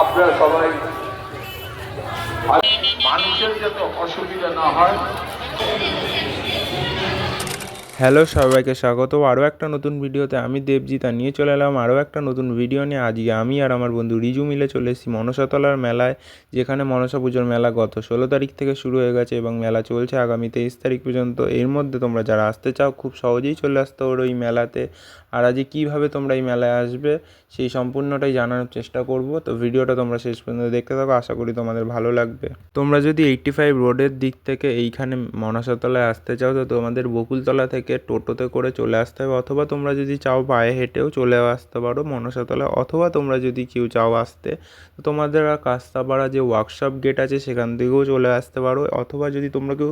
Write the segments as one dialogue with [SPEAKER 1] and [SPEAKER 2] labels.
[SPEAKER 1] আপনারা সবাই মানুষের যাতে অসুবিধা না হয়
[SPEAKER 2] হ্যালো সবাইকে স্বাগত। আরও একটা নতুন ভিডিওতে আমি দেবজিৎ আর নিয়ে চলে এলাম আরও একটা নতুন ভিডিও নিয়ে। আজকে আমি আর আমার বন্ধু রিজু মিলে চলে এসেছি মনসাতলার মেলায়, যেখানে মনসা পুজোর মেলা গত ষোলো তারিখ থেকে শুরু হয়ে গেছে এবং মেলা চলছে আগামী তেইশ তারিখ পর্যন্ত। এর মধ্যে তোমরা যারা আসতে চাও খুব সহজেই চলে আসতে পারো এই মেলাতে। আর আজকে কীভাবে তোমরা এই মেলায় আসবে সেই সম্পূর্ণটাই জানানোর চেষ্টা করব। তো ভিডিওটা তোমরা শেষ পর্যন্ত দেখতে থাকো, আশা করি তোমাদের ভালো লাগবে। তোমরা যদি এইট্টি ফাইভ রোডের দিক থেকে এইখানে মনসাতলায় আসতে চাও, তো তোমাদের বকুলতলা থেকে টোটোতে করে চলে আসতে হবে, অথবা তোমরা যদি চাও পায়ে হেঁটেও চলে আসতে পারো মনসাতলায় অথবা তোমরা যদি কেউ চাও আসতে, তো তোমাদের কাস্তাপাড়া যে ওয়ার্কশপ গেট আছে সেখান থেকেও চলে আসতে পারো, অথবা যদি তোমরা কেউ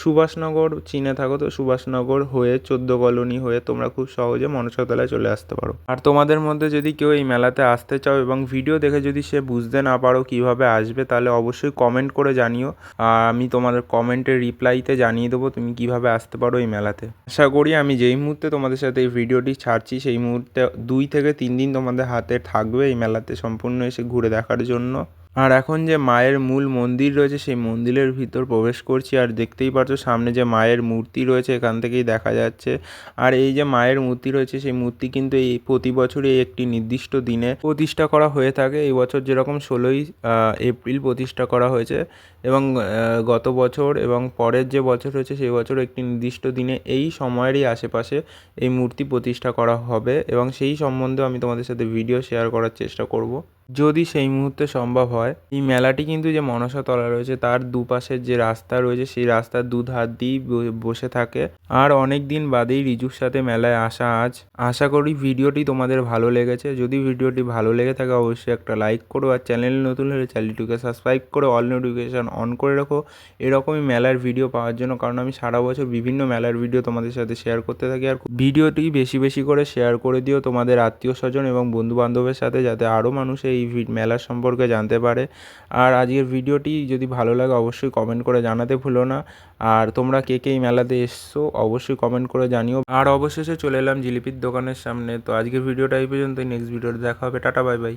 [SPEAKER 2] সুভাষনগর চিনে থাকো, তো সুভাষনগর হয়ে চোদ্দ কলোনি হয়ে তোমরা খুব সহজে মনসাতলায় চলে আসতে পারো। আর তোমাদের মধ্যে যদি কেউ এই মেলাতে আসতে চাও এবং ভিডিও দেখে যদি সে বুঝতে না পারো কীভাবে আসবে, তাহলে অবশ্যই কমেন্ট করে জানিও, আর আমি তোমাদের কমেন্টের রিপ্লাইতে জানিয়ে দেবো তুমি কীভাবে আসতে পারো এই মেলাতে। আশা করি আমি যেই মুহূর্তে তোমাদের সাথে এই ভিডিওটি ছাড়ছি, সেই মুহূর্তে দুই থেকে তিন দিন তোমাদের হাতে থাকবে এই মেলাতে সম্পূর্ণ এসে ঘুরে দেখার জন্য। আর এখন যে মায়ের মূল মন্দির রয়েছে, সেই মন্দিরের ভিতর প্রবেশ করছি আর দেখতেই পাচ্ছ সামনে যে মায়ের মূর্তি রয়েছে, এখান থেকেই দেখা যাচ্ছে। আর এই যে মায়ের মূর্তি রয়েছে, সেই মূর্তি কিন্তু এই প্রতি বছরই একটি নির্দিষ্ট দিনে প্রতিষ্ঠা করা হয়ে থাকে। এই বছর যেরকম ষোলোই এপ্রিল প্রতিষ্ঠা করা হয়েছে এবং গত বছর এবং পরের যে বছর হয়েছে সেই বছর একটি নির্দিষ্ট দিনে এই সময়েরই আশেপাশে এই মূর্তি প্রতিষ্ঠা করা হবে এবং সেই সম্বন্ধে আমি তোমাদের সাথে ভিডিও শেয়ার করার চেষ্টা করব। যদি সেই মুহূর্তে সম্ভব হয়, এই মেলাটি কিন্তু যে মনসা তলা রয়েছে, তার দুপাশের যে রাস্তা রয়েছে, সেই রাস্তার দুধার দিয়েই বসে থাকে। আর অনেক দিন বাদেই রিজুর সাথে মেলায় আসা আজ। আশা করি ভিডিওটি তোমাদের ভালো লেগেছে। যদি ভিডিওটি ভালো লেগে থাকে, অবশ্যই একটা লাইক করো আর চ্যানেল নতুন হলে চ্যানেলটিকে সাবস্ক্রাইব করে অল নোটিফিকেশান অন করে রাখো। এরকমই মেলার ভিডিও পাওয়ার জন্য, কারণ আমি সারা বছর বিভিন্ন মেলার ভিডিও তোমাদের সাথে শেয়ার করতে থাকি। আর ভিডিওটি বেশি বেশি করে শেয়ার করে দিও তোমাদের আত্মীয় স্বজন এবং বন্ধু বান্ধবের সাথে, যাতে আরও মানুষ এই ভি- মেলা সম্পর্কে জানতে পারে। আর আজকের ভিডিওটি যদি ভালো লাগে অবশ্যই কমেন্ট করে জানাতে ভুলো না। আর তোমরা কে কে এই মেলাতে এসছো অবশ্যই কমেন্ট করে জানিও। আর অবশেষে চলে এলাম জিলিপির দোকানের সামনে। তো আজকের ভিডিওটা এই পর্যন্ত নেক্সট ভিডিওটা দেখা হবে। Tata bye bye